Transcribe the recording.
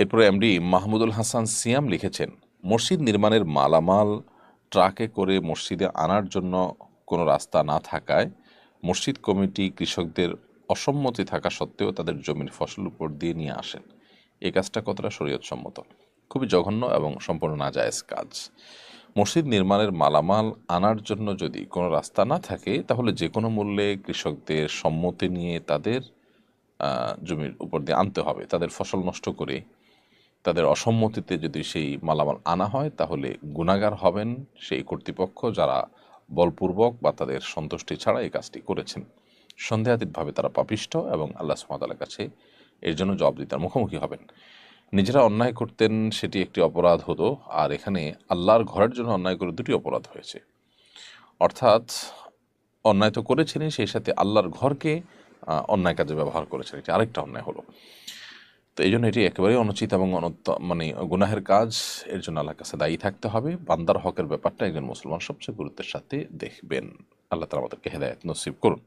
এরপরে এমডি মাহমুদুল হাসান সিয়াম লিখেছেন, মসজিদ নির্মাণের মালামাল ট্রাকে করে মসজিদে আনার জন্য কোনো রাস্তা না থাকায় মসজিদ কমিটি কৃষকদের অসম্মতি থাকা সত্ত্বেও তাদের জমির ফসল উপর দিয়ে নিয়ে আসেন। এ কাজটা কতটা শরীয়তসম্মত? খুবই জঘন্য এবং সম্পূর্ণ নাজায়েজ কাজ। মসজিদ নির্মাণের মালামাল আনার জন্য যদি কোনো রাস্তা না থাকে, তাহলে যে কোনো মূল্যে কৃষকদের সম্মতি নিয়ে তাদের জমির উপর দিয়ে আনতে হবে। তাদের ফসল নষ্ট করে তাদের অসম্মতিতে যদি সেই মালামাল আনা হয়, তাহলে গুণাগার হবেন সেই কর্তৃপক্ষ যারা বলপূর্বক বা তাদের সন্তুষ্টি ছাড়া এই কাজটি করেছেন। সন্দেহাতীতভাবে তারা পাপিষ্ট এবং আল্লাহ সুমাতালার কাছে এর জন্য জবাবদিতার মুখোমুখি হবেন। নিজেরা অন্যায় করতেন, সেটি একটি অপরাধ হতো, আর এখানে আল্লাহর ঘরের জন্য অন্যায় করে দুটি অপরাধ হয়েছে। অর্থাৎ, অন্যায় তো করেছেনই, সেই সাথে আল্লাহর ঘরকে অন্যায় কাজে ব্যবহার করেছেন, এটি আরেকটা অন্যায় হলো। তো এই জন্য এটি একেবারেই অনুচিত এবং মানে গুনাহের কাজ। এর জন্য আল্লাহর কাছে দায়ী থাকতে হবে। বান্দার হকের ব্যাপারটা একজন মুসলমান সবচেয়ে গুরুত্বের সাথে দেখবেন। আল্লাহ তালা আমাদেরকে হেদায়ত নসিব করুন।